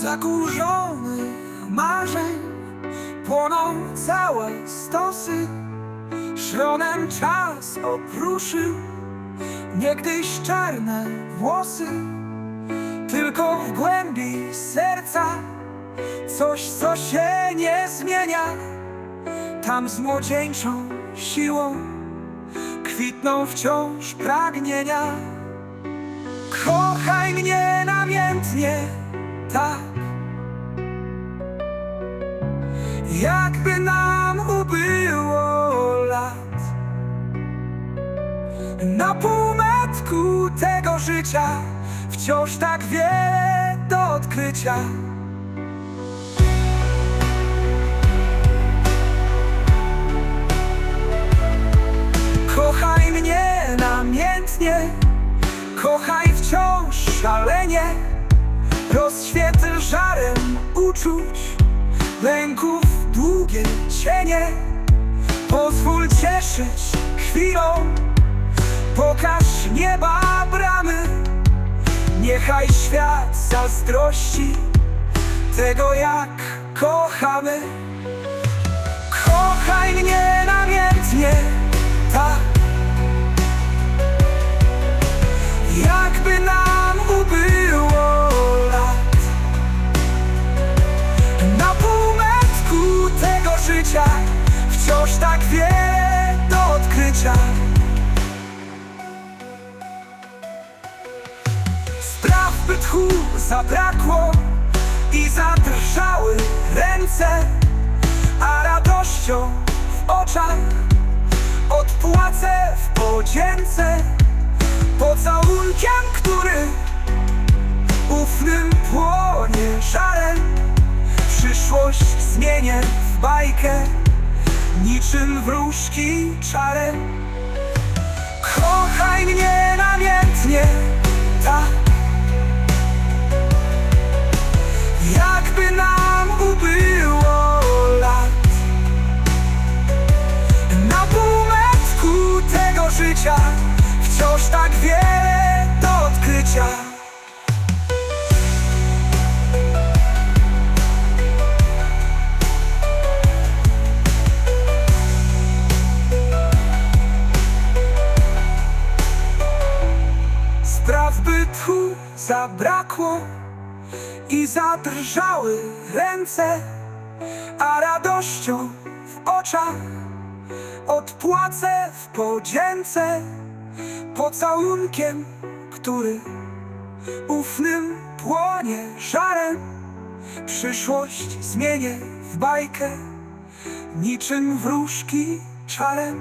zakurzonych marzeń Płoną całe stosy. Szronem czas opruszył Niegdyś czarne włosy. Tylko w głębi serca Coś, co się nie zmienia. Tam z młodzieńczą siłą Kwitną wciąż pragnienia. Kochaj mnie namiętnie, tak. Jakby nam ubyło lat. Na półmetku tego życia Wciąż tak wiele do odkrycia. Kochaj mnie namiętnie Kochaj wciąż szalenie Rozświetl żarem uczuć Lęków długie cienie. Pozwól cieszyć chwilą. Pokaż nieba bramy. Niechaj świat zazdrości Tego jak kochamy. Kochaj mnie namiętnie Wiele do odkrycia. Spraw by tchu zabrakło I zadrżały ręce A radością w oczach Odpłacę w podzięce Pocałunkiem, który ufnym płonie żarem Przyszłość zmienię w bajkę Niczym wróżki czarem Kochaj mnie namiętnie, tak Jakby nam ubyło lat. Na półmetku tego życia Wciąż tak wiele do odkrycia zabrakło i zadrżały ręce, a radością w oczach odpłacę w podzięce pocałunkiem, który ufnym płonie żarem. Przyszłość zmienię w bajkę, niczym wróżki czarem.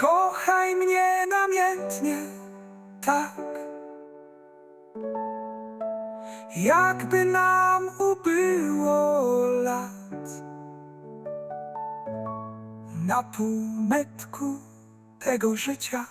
Kochaj mnie namiętnie, tak. Jakby nam ubyło lat Na półmetku tego życia